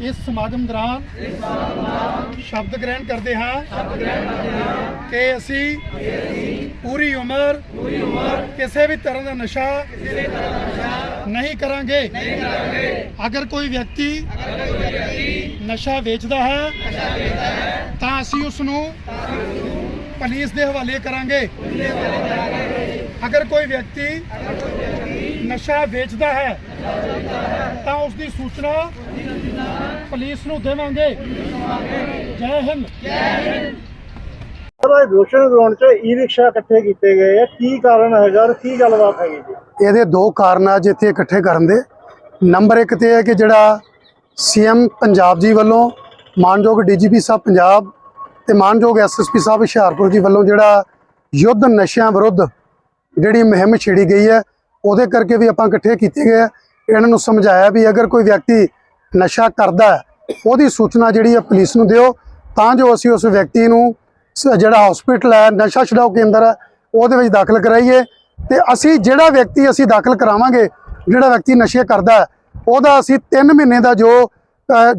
ਇਸ ਸਮਾਗਮ ਦੌਰਾਨ ਸ਼ਬਦ ਗ੍ਰਹਿਣ ਕਰਦੇ ਹਾਂ ਕਿ ਅਸੀਂ ਪੂਰੀ ਉਮਰ ਕਿਸੇ ਵੀ ਤਰ੍ਹਾਂ ਦਾ ਨਸ਼ਾ ਨਹੀਂ ਕਰਾਂਗੇ। ਅਗਰ ਕੋਈ ਵਿਅਕਤੀ ਨਸ਼ਾ ਵੇਚਦਾ ਹੈ, ਤਾਂ ਅਸੀਂ ਉਸ ਨੂੰ ਪੁਲਿਸ ਦੇ ਹਵਾਲੇ ਕਰਾਂਗੇ। ਅਗਰ ਕੋਈ ਵਿਅਕਤੀ ਨਸ਼ਾ ਵੇਚਦਾ ਹੈ ਤਾਂ ਉਸ ਦੀ ਸੂਚਨਾ ਪੁਲਿਸ ਨੂੰ ਦੇਵਾਂਗੇ। ਜੈ ਹਿੰਦ। ਸਰ ਇਹ ਰੋਸ਼ਨ ਗਰਾਊਂਡ 'ਚ ਈ ਰਿਕਸ਼ਾ ਇਕੱਠੇ ਕੀਤੇ ਗਏ ਆ। ਕੀ ਕਾਰਨ ਹੈਗਾ ਔਰ ਕੀ ਗੱਲਬਾਤ ਹੈਗੀ ਜੀ? ਇਹਦੇ ਦੋ ਕਾਰਨ ਆ ਜਿੱਥੇ ਇਕੱਠੇ ਕਰਨ ਦੇ। ਨੰਬਰ 1 ਤੇ ਹੈ ਕਿ ਜਿਹੜਾ ਸੀਐਮ ਪੰਜਾਬ ਜੀ ਵੱਲੋਂ ਮਾਨਯੋਗ ਡੀਜੀਪੀ ਸਾਹਿਬ ਪੰਜਾਬ ਤੇ ਮਾਨਯੋਗ ਐਸਐਸਪੀ ਸਾਹਿਬ ਹੁਸ਼ਿਆਰਪੁਰ ਜੀ ਵੱਲੋਂ ਜਿਹੜਾ ਯੁੱਧ ਨਸ਼ਿਆਂ ਵਿਰੁੱਧ ਜਿਹੜੀ ਮੁਹਿੰਮ ਛੇੜੀ ਗਈ ਹੈ ਉਹਦੇ ਕਰਕੇ ਵੀ ਆਪਾਂ ਇਕੱਠੇ ਕੀਤੇ ਗਏ ਆ। ਇਹਨਾਂ ਨੂੰ ਸਮਝਾਇਆ ਵੀ ਅਗਰ ਕੋਈ ਵਿਅਕਤੀ ਨਸ਼ਾ ਕਰਦਾ ਉਹਦੀ ਸੂਚਨਾ ਜਿਹੜੀ ਹੈ ਪੁਲਿਸ ਨੂੰ ਦਿਓ, ਤਾਂ ਜੋ ਅਸੀਂ ਉਸ ਵਿਅਕਤੀ ਨੂੰ ਸ- ਜਿਹੜਾ ਹਸਪੀਟਲ ਹੈ, ਨਸ਼ਾ ਛੁਡਾਓ ਕੇਂਦਰ ਹੈ, ਉਹਦੇ ਵਿੱਚ ਦਾਖਲ ਕਰਾਈਏ ਤੇ ਅਸੀਂ ਜਿਹੜਾ ਵਿਅਕਤੀ ਅਸੀਂ ਦਾਖਲ ਕਰਾਵਾਂਗੇ, ਜਿਹੜਾ ਵਿਅਕਤੀ ਨਸ਼ੇ ਕਰਦਾ ਉਹਦਾ ਅਸੀਂ 3 ਮਹੀਨੇ ਦਾ ਜੋ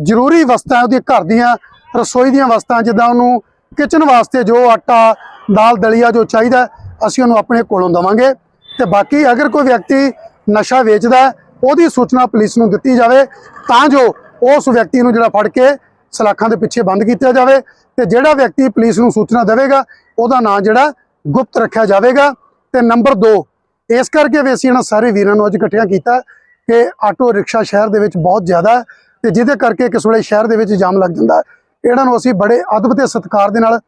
ਜ਼ਰੂਰੀ ਵਸਤਾਂ ਉਹਦੀ ਘਰ ਦੀਆਂ, ਰਸੋਈ ਦੀਆਂ ਵਸਤਾਂ, ਜਿੱਦਾਂ ਉਹਨੂੰ ਕਿਚਨ ਵਾਸਤੇ ਜੋ ਆਟਾ, ਦਾਲ, ਦਲੀਆ ਜੋ ਚਾਹੀਦਾ, ਅਸੀਂ ਉਹਨੂੰ ਆਪਣੇ ਕੋਲੋਂ ਦਵਾਂਗੇ। ਤੇ ਬਾਕੀ ਅਗਰ ਕੋਈ ਵਿਅਕਤੀ ਨਸ਼ਾ ਵੇਚਦਾ ਉਹਦੀ ਸੂਚਨਾ ਪੁਲਿਸ ਨੂੰ ਦਿੱਤੀ ਜਾਵੇ ਤਾਂ ਜੋ ਉਸ ਵਿਅਕਤੀ ਨੂੰ ਜਿਹੜਾ ਫੜ ਕੇ ਸਲਾਖਾਂ ਦੇ ਪਿੱਛੇ ਬੰਦ ਕੀਤਾ ਜਾਵੇ ਤੇ ਜਿਹੜਾ ਵਿਅਕਤੀ ਪੁਲਿਸ ਨੂੰ ਸੂਚਨਾ ਦੇਵੇਗਾ, ਉਹਦਾ ਨਾਂ ਜਿਹੜਾ ਗੁਪਤ ਰੱਖਿਆ ਜਾਵੇਗਾ। ਤੇ ਨੰਬਰ 2 ਇਸ ਕਰਕੇ ਵੀ ਅਸੀਂ ਇਹਨਾਂ ਸਾਰੇ ਵੀਰਾਂ ਨੂੰ ਅੱਜ ਇਕੱਠਿਆਂ ਕੀਤਾ ਕਿ ਆਟੋ ਰਿਕਸ਼ਾ ਸ਼ਹਿਰ ਦੇ ਵਿੱਚ ਬਹੁਤ ਜ਼ਿਆਦਾ ਹੈ ਤੇ ਜਿਹਦੇ ਕਰਕੇ ਕਿਸ ਵੇਲੇ ਸ਼ਹਿਰ ਦੇ ਵਿੱਚ ਜਾਮ ਲੱਗ ਜਾਂਦਾ। ਇਹਨਾਂ ਨੂੰ ਅਸੀਂ ਬੜੇ ਅਦਬ ਤੇ ਸਤਿਕਾਰ ਦੇ ਨਾਲ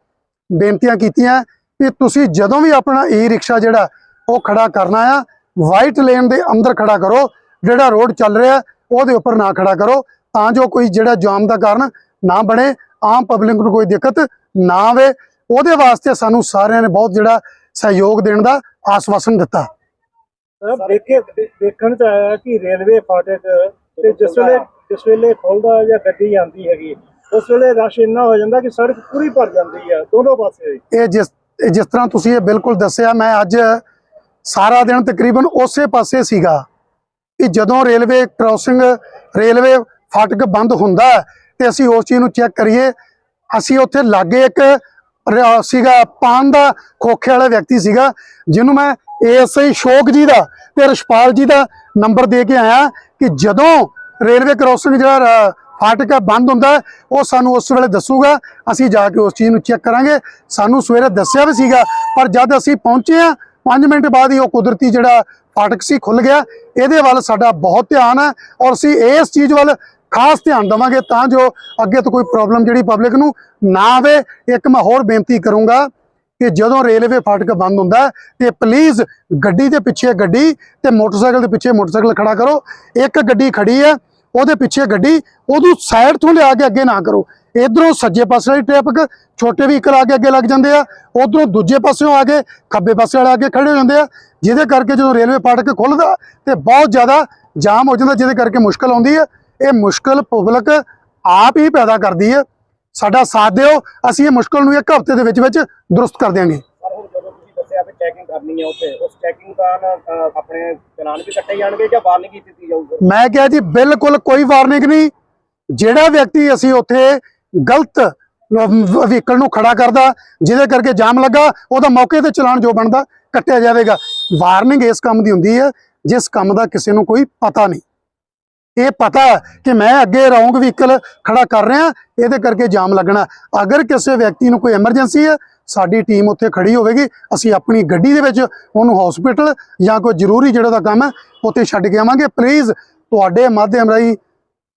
ਬੇਨਤੀਆਂ ਕੀਤੀਆਂ ਕਿ ਤੁਸੀਂ ਜਦੋਂ ਵੀ ਆਪਣਾ ਈ ਰਿਕਸ਼ਾ ਜਿਹੜਾ ਉਹ ਖੜਾ ਕਰਨਾ ਆ, ਵਾਈਟ ਲੇਨ ਦੇ ਅੰਦਰ ਖੜਾ ਕਰੋ ਜਿਹੜਾ ਰੋਡ ਚੱਲ ਰਿਹਾ ਉਹਦੇ ਉੱਪਰ ਨਾ ਖੜਾ ਕਰੋ ਤਾਂ ਜੋ ਕੋਈ ਜਿਹੜਾ ਜਾਮ ਦਾ ਕਾਰਨ ਨਾ ਬਣੇ ਆਮ ਪਬਲਿਕ ਨੂੰ ਕੋਈ ਦਿੱਕਤ ਨਾ ਆਵੇ। ਉਹਦੇ ਵਾਸਤੇ ਸਾਨੂੰ ਸਾਰਿਆਂ ਨੇ ਬਹੁਤ ਜਿਹੜਾ ਸਹਿਯੋਗ ਦੇਣ ਦਾ ਆਸਵਾਸਨ ਦਿੱਤਾ। ਦੇਖੇ ਦੇਖਣ 'ਚ ਆਇਆ ਕਿ ਰੇਲਵੇ ਫਾਟਕ ਤੇ ਜਿਸ ਵੇਲੇ ਜਿਸ ਵੇਲੇ ਖੁੱਲਦਾ ਜਾਂ ਗੱਡੀ ਆਉਂਦੀ ਹੈਗੀ ਉਸ ਵੇਲੇ ਰਸ਼ ਇੰਨਾ ਹੋ ਜਾਂਦਾ ਕਿ ਸੜਕ ਪੂਰੀ ਭਰ ਜਾਂਦੀ ਆ ਦੋਨੋਂ ਪਾਸੇ ਇਹ ਜਿਸ ਜਿਸ ਤਰ੍ਹਾਂ ਤੁਸੀਂ ਇਹ ਬਿਲਕੁਲ ਦੱਸਿਆ ਮੈਂ ਅੱਜ ਸਾਰਾ ਦਿਨ ਤਕਰੀਬਨ ਉਸੇ ਪਾਸੇ ਸੀਗਾ। ਕਿ ਜਦੋਂ ਰੇਲਵੇ ਕ੍ਰਾਸਿੰਗ ਰੇਲਵੇ ਫਾਟਕ ਬੰਦ ਹੁੰਦਾ ਹੈ, ਤੇ ਅਸੀਂ ਉਸ ਚੀਜ਼ ਨੂੰ ਚੈੱਕ ਕਰੀਏ, ਅਸੀਂ ਉੱਥੇ ਲਾਗੇ ਇੱਕ ਸੀਗਾ ਪਾਨ ਦਾ ਖੋਖੇ ਵਾਲਾ ਵਿਅਕਤੀ ਸੀਗਾ, ਜਿਹਨੂੰ ਮੈਂ ਏਐਸਆਈ ਸ਼ੋਕ ਜੀ ਦਾ ਤੇ ਰਸ਼ਪਾਲ ਜੀ ਦਾ ਨੰਬਰ ਦੇ ਕੇ ਆਇਆ ਕਿ ਜਦੋਂ ਰੇਲਵੇ ਕ੍ਰਾਸਿੰਗ ਜਿਹੜਾ ਫਾਟਕ ਹੈ, ਬੰਦ ਹੁੰਦਾ ਉਹ ਸਾਨੂੰ ਉਸ ਵੇਲੇ ਦੱਸੂਗਾ, ਅਸੀਂ ਜਾ ਕੇ ਉਸ ਚੀਜ਼ ਨੂੰ ਚੈੱਕ ਕਰਾਂਗੇ। ਸਾਨੂੰ ਸਵੇਰੇ ਦੱਸਿਆ ਵੀ ਸੀਗਾ, ਪਰ ਜਦ ਅਸੀਂ ਪਹੁੰਚੇ ਆ 5 ਮਿੰਟ ਬਾਅਦ ਹੀ ਉਹ ਕੁਦਰਤੀ ਜਿਹੜਾ ਫਾਟਕ ਸੀ ਖੁੱਲ ਗਿਆ। ਇਹਦੇ ਵੱਲ ਸਾਡਾ ਬਹੁਤ ਧਿਆਨ ਹੈ ਔਰ ਅਸੀਂ ਇਸ ਚੀਜ਼ ਵੱਲ ਖਾਸ ਧਿਆਨ ਦੇਵਾਂਗੇ ਤਾਂ ਜੋ ਅੱਗੇ ਤੋਂ ਕੋਈ ਪ੍ਰੋਬਲਮ ਜਿਹੜੀ ਪਬਲਿਕ ਨੂੰ ਨਾ ਆਵੇ। ਇੱਕ ਮੈਂ ਹੋਰ ਬੇਨਤੀ ਕਰੂੰਗਾ ਕਿ ਜਦੋਂ ਰੇਲਵੇ ਫਾਟਕ ਬੰਦ ਹੁੰਦਾ ਹੈ, ਤੇ ਪਲੀਜ਼ ਗੱਡੀ ਦੇ ਪਿੱਛੇ ਗੱਡੀ ਤੇ ਮੋਟਰਸਾਈਕਲ ਦੇ ਪਿੱਛੇ ਮੋਟਰਸਾਈਕਲ ਖੜਾ ਕਰੋ। ਇੱਕ ਗੱਡੀ ਖੜੀ ਹੈ ਉਹਦੇ ਪਿੱਛੇ ਗੱਡੀ, ਉਹਨੂੰ ਸਾਈਡ ਤੋਂ ਲਿਆ ਕੇ ਅੱਗੇ ਨਾ ਕਰੋ। ਇਧਰੋਂ ਸੱਜੇ ਪਾਸੇ ਵਾਲੀ ਟ੍ਰੈਫਿਕ ਛੋਟੇ ਵਹੀਕਲ ਆ ਕੇ ਅੱਗੇ ਲੱਗ ਜਾਂਦੇ ਆ। ਉਧਰੋਂ ਦੂਜੇ ਪਾਸਿਓਂ ਆ ਕੇ ਖੱਬੇ ਪਾਸੇ ਵਾਲੇ ਆ ਕੇ ਖੜੇ ਹੋ ਜਾਂਦੇ ਆ। ਜਿਹਦੇ ਕਰਕੇ ਜਦੋਂ ਰੇਲਵੇ ਫਾਟਕ ਖੁੱਲਦਾ ਤੇ ਬਹੁਤ ਜ਼ਿਆਦਾ ਜਾਮ ਹੋ ਜਾਂਦਾ, ਜਿਹਦੇ ਕਰਕੇ ਮੁਸ਼ਕਲ ਆਉਂਦੀ ਹੈ ਇਹ ਮੁਸ਼ਕਲ ਪਬਲਿਕ ਆਪ ਹੀ ਪੈਦਾ ਕਰਦੀ ਹੈ ਸਾਡਾ ਸਾਥ ਦਿਓ, ਅਸੀਂ ਇਹ ਮੁਸ਼ਕਲ ਨੂੰ ਇੱਕ ਹਫ਼ਤੇ ਦੇ ਵਿੱਚ ਵਿੱਚ ਦਰੁਸਤ ਕਰ ਦਿਆਂਗੇ ਪਰ ਹੁਣ ਜਦੋਂ ਤੁਸੀਂ ਦੱਸਿਆ ਵੀ ਚੈਕਿੰਗ ਕਰਨੀ ਹੈ ਉੱਥੇ। ਉਸ ਚੈਕਿੰਗ ਦੌਰਾਨ ਆਪਣੇ ਚਲਾਨ ਵੀ ਕੱਟੇ ਜਾਣਗੇ ਜਾਂ ਵਾਰਨਿੰਗ ਦਿੱਤੀ ਜਾਊਗੀ? ਮੈਂ ਕਿਹਾ ਜੀ, ਬਿਲਕੁਲ ਕੋਈ ਵਾਰਨਿੰਗ ਨਹੀਂ। ਜਿਹੜਾ ਵਿਅਕਤੀ ਅਸੀਂ ਉੱਥੇ ਗਲਤ ਵਹੀਕਲ ਨੂੰ ਖੜਾ ਕਰਦਾ, ਜਿਹਦੇ ਕਰਕੇ ਜਾਮ ਲੱਗਾ, ਉਹਦਾ ਮੌਕੇ ਤੇ ਚਲਾਨ ਜੋ ਬਣਦਾ, ਕੱਟਿਆ ਜਾਵੇਗਾ। ਵਾਰਨਿੰਗ ਇਸ ਕੰਮ ਦੀ ਹੁੰਦੀ ਹੈ, ਜਿਸ ਕੰਮ ਦਾ ਕਿਸੇ ਨੂੰ ਕੋਈ ਪਤਾ ਨਹੀਂ। ਇਹ ਪਤਾ ਕਿ ਮੈਂ ਅੱਗੇ ਰੌਂਗ ਵਹੀਕਲ ਖੜਾ ਕਰ ਰਿਹਾ, ਇਹਦੇ ਕਰਕੇ ਜਾਮ ਲੱਗਣਾ ਅਗਰ ਕਿਸੇ ਵਿਅਕਤੀ ਨੂੰ ਕੋਈ ਐਮਰਜੈਂਸੀ ਹੈ, ਸਾਡੀ ਟੀਮ ਉੱਥੇ ਖੜੀ ਹੋਵੇਗੀ, ਅਸੀਂ ਆਪਣੀ ਗੱਡੀ ਦੇ ਵਿੱਚ ਉਹਨੂੰ ਹਸਪੀਟਲ ਜਾਂ ਕੋਈ ਜ਼ਰੂਰੀ ਜਿਹੜਾ ਦਾ ਕੰਮ ਹੈ, ਉੱਥੇ ਛੱਡ ਕੇ ਆਵਾਂਗੇ। ਪਲੀਜ਼ ਤੁਹਾਡੇ ਮਾਧਿਅਮ ਰਾਹੀਂ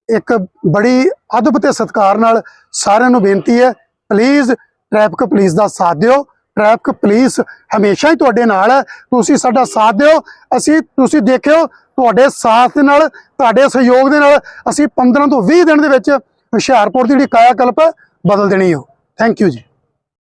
ਇੱਕ ਬੜੀ ਅਦਬ ਤੇ ਸਤਿਕਾਰ ਨਾਲ ਸਾਰਿਆਂ ਨੂੰ ਬੇਨਤੀ ਹੈ ਪਲੀਜ਼ ਟ੍ਰੈਫਿਕ ਪੁਲਿਸ ਦਾ ਸਾਥ ਦਿਓ। ਟ੍ਰੈਫਿਕ ਪੁਲਿਸ ਹਮੇਸ਼ਾ ਹੀ ਤੁਹਾਡੇ ਨਾਲ ਹੈ। ਤੁਸੀਂ ਸਾਡਾ ਸਾਥ ਦਿਓ। ਅਸੀਂ, ਤੁਸੀਂ ਦੇਖਿਓ ਤੁਹਾਡੇ ਸਾਥ ਦੇ ਨਾਲ, ਤੁਹਾਡੇ ਸਹਿਯੋਗ ਦੇ ਨਾਲ ਅਸੀਂ 15 ਤੋਂ 20 ਦਿਨ ਦੇ ਵਿੱਚ ਹੁਸ਼ਿਆਰਪੁਰ ਦੀ ਜਿਹੜੀ ਕਾਇਆ ਕਲਪ ਹੈ ਬਦਲ ਦੇਣੀ ਹੋ। ਥੈਂਕ ਯੂ ਜੀ।